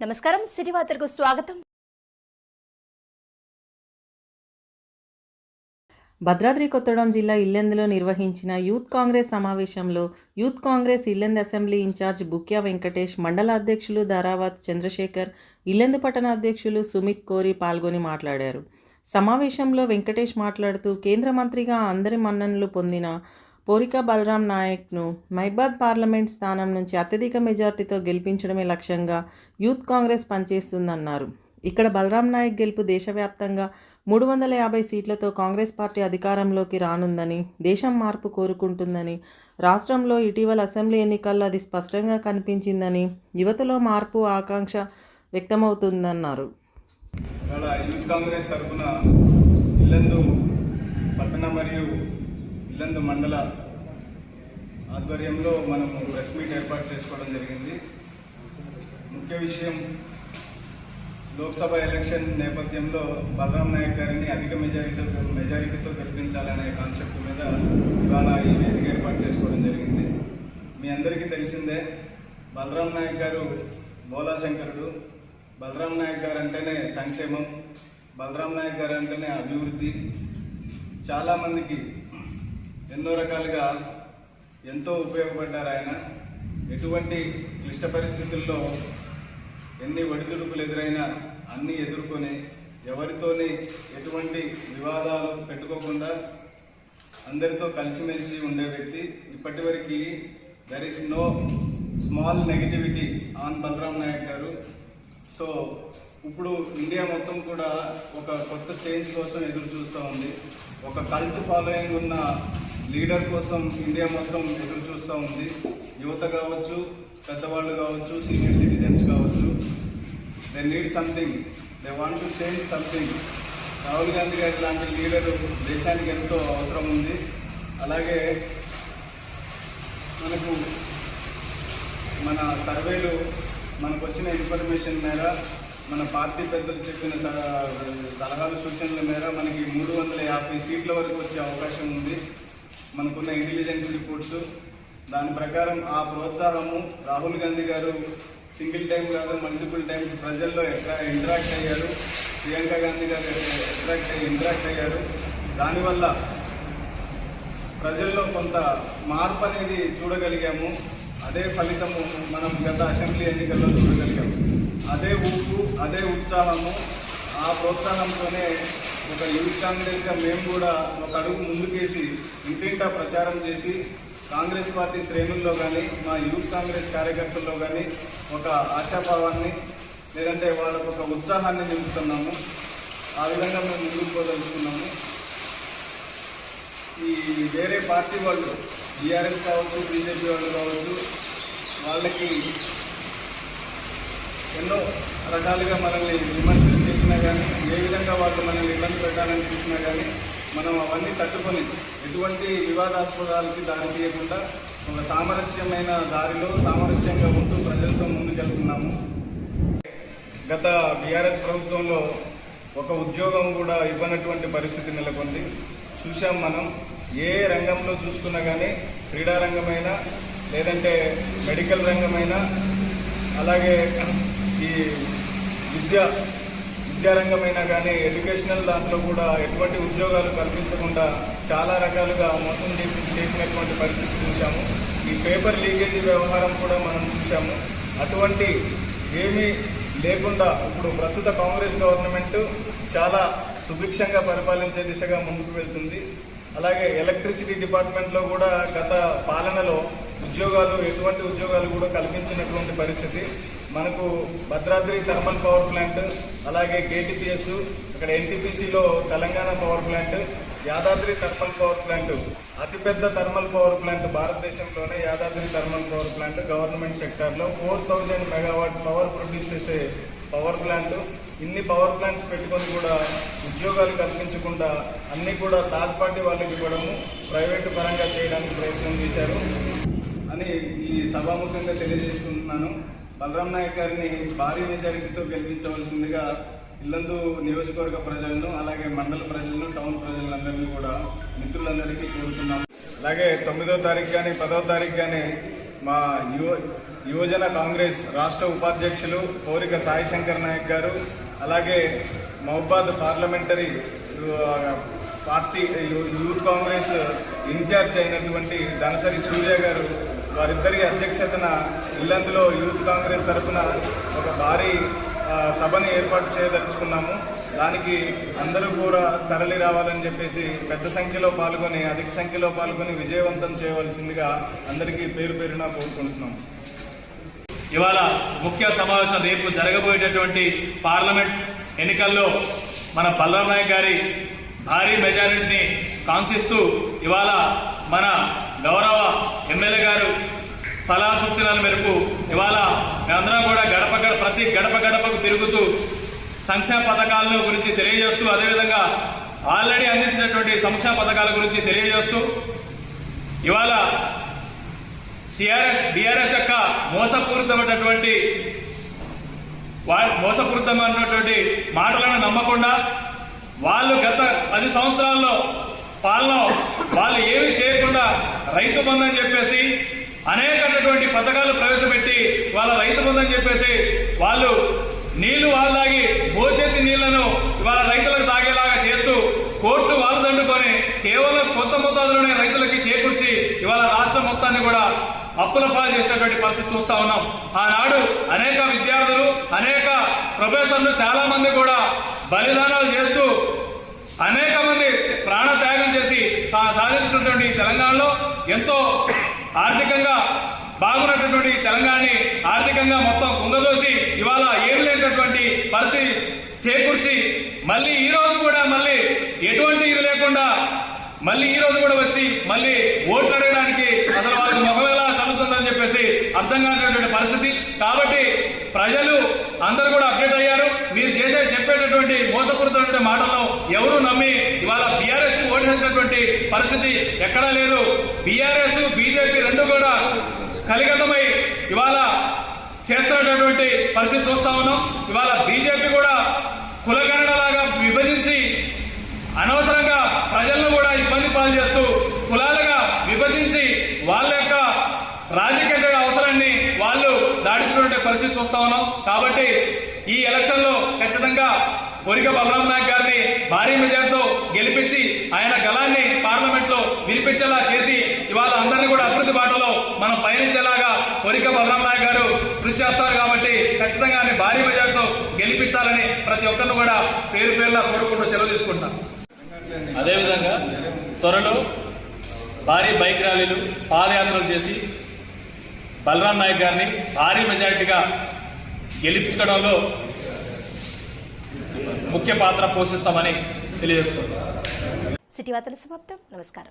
నమస్కారం సిటీ వార్తలకు స్వాగతం. భద్రాద్రి కొత్తగూడెం జిల్లా ఇల్లెందులో నిర్వహించిన యూత్ కాంగ్రెస్ సమావేశంలో youth Congress Yellandu assembly in-charge Bukya Venkatesh మండల అధ్యక్షులు ధారావత్ చంద్రశేఖర్ ఇల్లెందు పట్టణ అధ్యక్షులు సుమిత్ కోరి పాల్గొని మాట్లాడారు. సమావేశంలో వెంకటేష్ మాట్లాడుతూ కేంద్ర మంత్రిగా అందరి మన్ననలు పొందిన పోరిక బలరాం నాయక్ను మైబాద్ పార్లమెంట్ స్థానం నుంచి అత్యధిక మెజార్టీతో గెలిపించడమే లక్ష్యంగా యూత్ కాంగ్రెస్ పనిచేస్తుందన్నారు. ఇక్కడ బలరాం నాయక్ గెలుపు దేశవ్యాప్తంగా మూడు వందల యాభై సీట్లతో కాంగ్రెస్ పార్టీ అధికారంలోకి రానుందని దేశం మార్పు కోరుకుంటుందని రాష్ట్రంలో ఇటీవల అసెంబ్లీ ఎన్నికల్లో అది స్పష్టంగా కనిపించిందని యువతలో మార్పు ఆకాంక్ష వ్యక్తమవుతుందన్నారు. యూత్ కాంగ్రెస్ తరఫున ఇల్లందు పట్టణ మరియు ఇల్లందు మండల ఆధ్వర్యంలో మనము ప్రెస్ మీట్ ఏర్పాటు చేసుకోవడం జరిగింది. ముఖ్య విషయం లోక్సభ ఎలక్షన్ నేపథ్యంలో బలరాం నాయక్ గారిని అధిక మెజారిటీతో మెజారిటీతో గెలిపించాలనే కాన్సెప్ట్ మీద ఇవాళ ఈ వేదిక ఏర్పాటు చేసుకోవడం జరిగింది. మీ అందరికీ తెలిసిందే బలరాం నాయక్ గారు బోలాశంకరుడు బలరాం నాయక్ గారు అంటేనే సంక్షేమం బలరాం నాయక్ గారు అంటేనే అభివృద్ధి. చాలామందికి ఎన్నో రకాలుగా ఎంతో ఉపయోగపడ్డారు ఆయన. ఎటువంటి క్లిష్ట పరిస్థితుల్లో ఎన్ని ఒడిదుడుకులు ఎదురైనా అన్నీ ఎదుర్కొని ఎవరితోని ఎటువంటి వివాదాలు పెట్టుకోకుండా అందరితో కలిసిమెలిసి ఉండే వ్యక్తి ఇప్పటి వరకు there is no small negativity on Balaram Nayak గారు. సో ఇప్పుడు ఇండియా మొత్తం కూడా ఒక కొత్త చేంజ్ కోసం ఎదురు చూస్తూ ఉంది. ఒక కల్ట్ ఫాలోయింగ్ ఉన్న లీడర్ కోసం ఇండియా మొత్తం ఎదురు చూస్తూ ఉంది. యువత కావచ్చు పెద్దవాళ్ళు కావచ్చు సీనియర్ సిటిజన్స్ కావచ్చు they need something they want to change something Rahul Gandhi గారి లాంటి లీడర్ దేశానికి ఎంతో అవసరం ఉంది. అలాగే మనకు మన సర్వేలు మనకు వచ్చిన ఇన్ఫర్మేషన్ మేర మన పార్టీ పెద్దలు చెప్పిన సలహాలు సూచనల మేర మనకి మూడు వందల యాభై సీట్ల వరకు వచ్చే అవకాశం ఉంది. మనకున్న ఇంటెలిజెన్స్ రిపోర్ట్స్. దాని ప్రకారం ఆ ప్రోత్సాహము రాహుల్ గాంధీ గారు సింగిల్ టైం కాదు మల్టిపుల్ టైమ్స్ ప్రజల్లో ఎట్లా ఇంటరాక్ట్ అయ్యారు ప్రియాంక గాంధీ గారు ఇంటరాక్ట్ ఇంటరాక్ట్ అయ్యారు. దానివల్ల ప్రజల్లో కొంత మార్పు అనేది చూడగలిగాము. అదే ఫలితము మనం గత అసెంబ్లీ ఎన్నికల్లో చూడగలిగాము. అదే ఊపు అదే ఉత్సాహము ఆ ప్రోత్సాహంతోనే ఒక యూత్ కాంగ్రెస్గా మేము కూడా ఒక అడుగు ముందుకేసి ఇంటింటా ప్రచారం చేసి కాంగ్రెస్ పార్టీ శ్రేణుల్లో కానీ మా యూత్ కాంగ్రెస్ కార్యకర్తల్లో కానీ ఒక ఆశాభావాన్ని లేదంటే వాళ్ళకు ఒక ఉత్సాహాన్ని నింపుతున్నాము. ఆ విధంగా మేము ముందుకు పోదలుచుకున్నాము. ఈ వేరే పార్టీ వాళ్ళు బీఆర్ఎస్ కావచ్చు బీజేపీ వాళ్ళు కావచ్చు వాళ్ళకి ఎన్నో రకాలుగా మనల్ని విమర్శలు చేసినా కానీ ఏ వాళ్ళు మనల్ని ఇబ్బంది పెట్టాలని చూసినా కానీ మనం అవన్నీ తట్టుకొని ఎటువంటి వివాదాస్పదాలకి దారి చేయకుండా ఒక సామరస్యమైన దారిలో సామరస్యంగా ఉంటూ ప్రజలతో ముందుకెళ్తున్నాము. గత బీఆర్ఎస్ ప్రభుత్వంలో ఒక ఉద్యోగం కూడా ఇవ్వనటువంటి పరిస్థితి నెలకొంది. చూసాం మనం ఏ రంగంలో చూసుకున్నా కానీ క్రీడా రంగమైనా లేదంటే మెడికల్ రంగమైనా అలాగే ఈ విద్య విద్యారంగమైనా కానీ ఎడ్యుకేషనల్ దాంట్లో కూడా ఎటువంటి ఉద్యోగాలు కల్పించకుండా చాలా రకాలుగా మోసం చేసినటువంటి పరిస్థితి చూశాము. ఈ పేపర్ లీకేజీ వ్యవహారం కూడా మనం చూశాము. అటువంటి ఏమీ లేకుండా ఇప్పుడు ప్రస్తుత కాంగ్రెస్ గవర్నమెంట్ చాలా సుభిక్షంగా పరిపాలించే దిశగా ముందుకు వెళ్తుంది. అలాగే ఎలక్ట్రిసిటీ డిపార్ట్మెంట్లో కూడా గత పాలనలో ఉద్యోగాలు ఎటువంటి ఉద్యోగాలు కూడా కల్పించినటువంటి పరిస్థితి. మనకు భద్రాద్రి థర్మల్ పవర్ ప్లాంట్ అలాగే కేటీపీఎస్ అక్కడ ఎన్టీపీసీలో Telangana power plant Yadadri thermal power plant అతిపెద్ద థర్మల్ పవర్ ప్లాంట్ భారతదేశంలోనే Yadadri thermal power plant government సెక్టార్లో four thousand megawatt power produce చేసే పవర్ ప్లాంట్. ఇన్ని పవర్ ప్లాంట్స్ పెట్టుకొని కూడా ఉద్యోగాలు కల్పించకుండా అన్నీ కూడా థర్డ్ పార్టీ వాళ్ళకి ఇవ్వడము ప్రైవేటు పరంగా చేయడానికి ప్రయత్నం చేశారు. అని ఈ సభాముఖంగా తెలియజేసుకుంటున్నాను. బలరాం నాయక్ గారిని భారీ మెజారిటీతో గెలిపించవలసిందిగా ఇల్లందు నియోజకవర్గ ప్రజలను అలాగే మండల ప్రజలను టౌన్ ప్రజలందరినీ కూడా మిత్రులందరికీ కోరుతున్నాం. అలాగే తొమ్మిదో తారీఖు కానీ పదో తారీఖు కానీ మా యువ యువజన కాంగ్రెస్ రాష్ట్ర ఉపాధ్యక్షులు కోరిక సాయిశంకర్ నాయక్ గారు అలాగే Mahabad parliamentary party youth Congress in-charge అయినటువంటి దనసరి సూర్య గారు వారిద్దరి అధ్యక్షతన ఇల్లందులో యూత్ కాంగ్రెస్ తరఫున ఒక భారీ సభని ఏర్పాటు చేయదలుచుకున్నాము. దానికి అందరూ కూడా తరలి రావాలని చెప్పేసి పెద్ద సంఖ్యలో పాల్గొని అధిక సంఖ్యలో పాల్గొని విజయవంతం చేయవలసిందిగా అందరికీ పేరు పేరున కోరుకుంటున్నాం. ఇవాళ ముఖ్య సమావేశం రేపు జరగబోయేటటువంటి పార్లమెంట్ ఎన్నికల్లో మన బలరాం నాయక్ గారి భారీ మెజారిటీని కాంక్షిస్తూ ఇవాళ మన గౌరవ ఎమ్మెల్యే గారు సలహా సూచనల మేరకు ఇవాళ మేమందరం కూడా గడప గడప ప్రతి గడప గడపకు తిరుగుతూ సంక్షేమ పథకాలను గురించి తెలియజేస్తూ అదేవిధంగా ఆల్రెడీ అందించినటువంటి సంక్షేమ పథకాల గురించి తెలియజేస్తూ ఇవాళ టిఆర్ఎస్ బీఆర్ఎస్ యొక్క మోసపూరితమైనటువంటి వా- మోసపూరితమైనటువంటి మాటలను నమ్మకుండా వాళ్ళు గత పది సంవత్సరాల్లో పాలన వాళ్ళు ఏమి చేయకుండా రైతు బంధు అని చెప్పేసి అనేకటువంటి పథకాలు ప్రవేశపెట్టి వాళ్ళ రైతు బంధు అని చెప్పేసి వాళ్ళు నీళ్ళు వాళ్ళు తాగి భోచేతి నీళ్ళను ఇవాళ రైతులకు తాగేలాగా చేస్తూ కోర్టు వాళ్ళు దండుకొని కేవలం కొత్త మొత్తాదులోనే రైతులకి చేకూర్చి ఇవాళ రాష్ట్రం మొత్తాన్ని కూడా అప్పుల పాలు చేసినటువంటి పరిస్థితి చూస్తా ఉన్నాం. ఆనాడు అనేక విద్యార్థులు అనేక ప్రొఫెసర్లు చాలా మంది కూడా బలిదానాలు చేస్తూ అనేక మంది ప్రాణ త్యాగం సాధించినటువంటి తెలంగాణలో ఎంతో ఆర్థికంగా బాగున్నటువంటి తెలంగాణని ఆర్థికంగా మొత్తం కుంగదోసి ఇవాళ ఏం లేనటువంటి పరిస్థితి చేకూర్చి మళ్ళీ ఈ రోజు కూడా మళ్ళీ ఎటువంటి ఇది లేకుండా మళ్ళీ ఈ రోజు కూడా వచ్చి మళ్ళీ ఓట్లు అడగడానికి అసలు వాళ్ళకి ముఖం ఎలా చదువుతుందని చెప్పేసి అర్థం కానటువంటి పరిస్థితి. కాబట్టి ప్రజలు అందరూ కూడా అప్డేట్ అయ్యారు. మీరు చేసే చెప్పేటటువంటి మోసపూరితమైన మాటలను ఎవరు నమ్మి ఇవాళ బీఆర్ఎస్కు ఓటేసినటువంటి పరిస్థితి ఎక్కడా లేదు. బీఆర్ఎస్ బీజేపీ రెండు కూడా కలిగతమై ఇవాళ చేస్తున్నటువంటి పరిస్థితి చూస్తా ఉన్నాం. ఇవాళ బీజేపీ కూడా కులగణనలాగా విభజించి అనవసరంగా ప్రజలను కూడా ఇబ్బంది పాలు చేస్తూ కులాలుగా విభజించి వాళ్ళ యొక్క రాజకీయ అవసరాన్ని వాళ్ళు దాడించుకునే పరిస్థితి చూస్తా ఉన్నాం. కాబట్టి ఈ ఎలక్షన్లో ఖచ్చితంగా కోరిక బలరాం నాయక్ గారిని భారీ మెజార్టీతో గెలిపించి ఆయన గలాన్ని పార్లమెంట్లో వినిపించేలా చేసి ఇవాళ అందరినీ కూడా అభివృద్ధి బాటలో మనం పయనించేలాగా కోరిక బలరాం నాయక్ గారు కృషి చేస్తారు కాబట్టి ఖచ్చితంగా ఆయన భారీ మెజార్టీతో గెలిపించాలని ప్రతి ఒక్కరిని కూడా పేరు పేరున కోరుకుంటూ సెలవు తీసుకుంటాం అదేవిధంగా త్వరలో భారీ బైక్ ర్యాలీలు పాదయాత్రలు చేసి బలరాం నాయక్ గారిని భారీ మెజారిటీగా గెలిపించడంలో ముఖ్య పాత్ర పోషిస్తామని తెలియజేసుకుంటాం సిటీ వార్తలు సమాప్తం. నమస్కారం.